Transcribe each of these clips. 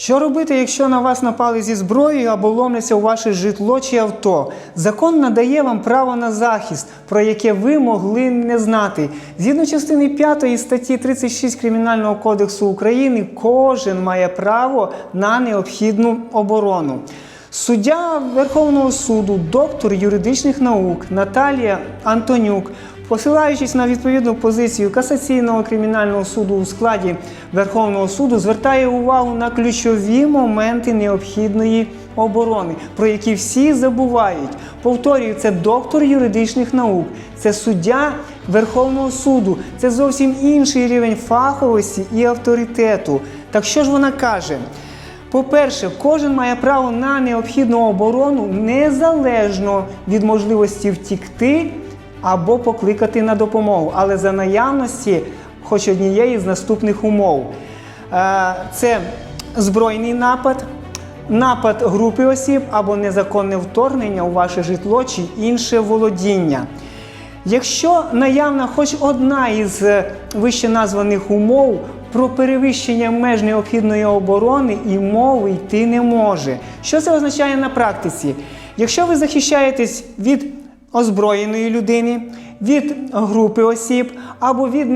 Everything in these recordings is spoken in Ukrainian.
Що робити, якщо на вас напали зі зброєю або ломляться у ваше житло чи авто? Закон надає вам право на захист, про яке ви могли не знати. Згідно частини 5 статті 36 Кримінального кодексу України, кожен має право на необхідну оборону. Суддя Верховного суду, доктор юридичних наук Наталія Антонюк, посилаючись на відповідну позицію касаційного кримінального суду у складі Верховного суду, звертає увагу на ключові моменти необхідної оборони, про які всі забувають. Повторюю, це доктор юридичних наук, це суддя Верховного суду, це зовсім інший рівень фаховості і авторитету. Так що ж вона каже? По-перше, кожен має право на необхідну оборону незалежно від можливості втікти або покликати на допомогу, але за наявності хоч однієї з наступних умов. Е, Це збройний напад, напад групи осіб або незаконне вторгнення у ваше житло чи інше володіння. Якщо наявна хоч одна із е, вище названих умов, про перевищення меж необхідної оборони і мови йти не може. Що це означає на практиці? Якщо ви захищаєтесь від озброєної людини, від групи осіб або від,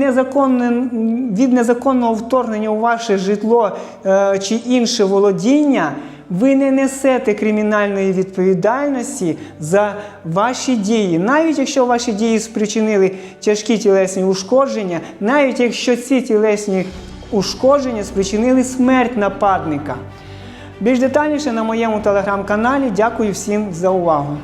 від незаконного вторгнення у ваше житло е, чи інше володіння, ви не несете кримінальної відповідальності за ваші дії, навіть якщо ваші дії спричинили тяжкі тілесні ушкодження, навіть якщо ці тілесні ушкодження спричинили смерть нападника. Більш детальніше на моєму телеграм-каналі. Дякую всім за увагу.